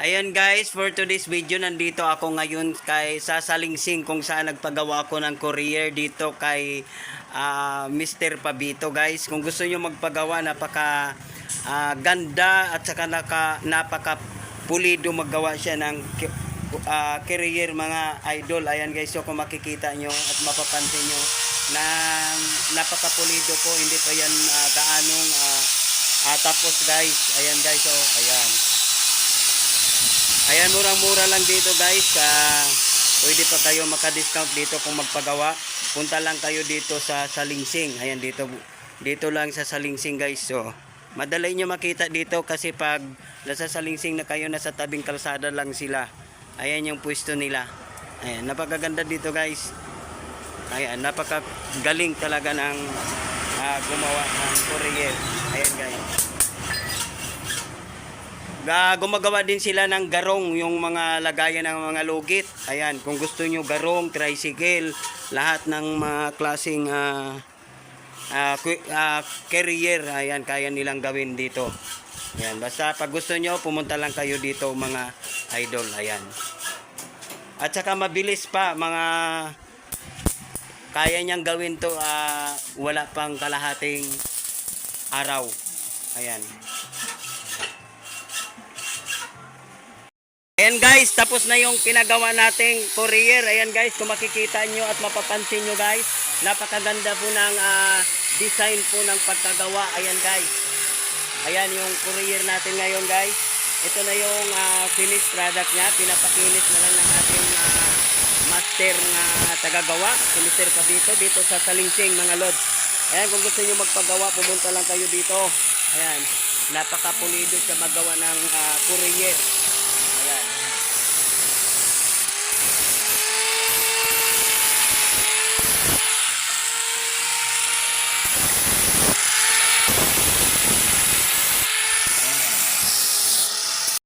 Ayan guys, for today's video, nandito ako ngayon kay sa Salingsing kung saan nagpagawa ako ng courier dito kay ah, Mr. Pabito guys. Kung gusto nyo magpagawa, napaka ah, ganda at saka naka, napaka pulido maggawa siya ng ah, courier mga idol. Ayan guys, so kung makikita nyo at mapapansin nyo na napaka-pulido po, hindi pa yan ah, gaanong ah, ah, tapos guys. Ayan guys, oh, ayan. Ayan, murang-mura lang dito guys. Ah, pwede pa kayo maka-discount dito kung magpagawa. Punta lang kayo dito sa Salingsing. Ayan, dito dito lang sa Salingsing guys. So, madali nyo makita dito kasi pag nasa Salingsing na kayo, nasa tabing kalsada lang sila. Ayan yung pwesto nila. Ayan, napakaganda dito guys. Ayan, napakagaling talaga ng ah, gumawa ng courier. Ayan guys. Ga gumagawa din sila ng garong, yung mga lagayan ng mga lugit. Ayan, kung gusto nyo garong, tricycle, lahat ng mga klaseng ah, ah, ku- ah, carrier, ayan, kaya nilang gawin dito. Ayan, basta pag gusto nyo, pumunta lang kayo dito mga idol. Ayan. At saka mabilis pa, mga kaya niyang gawin to ah, wala pang kalahating araw. Ayan. Ayan guys, tapos na yung pinagawa nating courier. Ayan guys, kung makikita nyo at mapapansin nyo guys, napakaganda po ng ah, design po ng pagkagawa. Ayan guys. Ayan yung courier natin ngayon guys. Ito na yung ah, finished product niya. Pinapakinis na lang ng ating ah, master na tagagawa. Si Mr. Pabito dito sa Salingsing mga lods. Ayan, kung gusto nyo magpagawa, pumunta lang kayo dito. Ayan, napakapulido sa magawa ng ah, courier.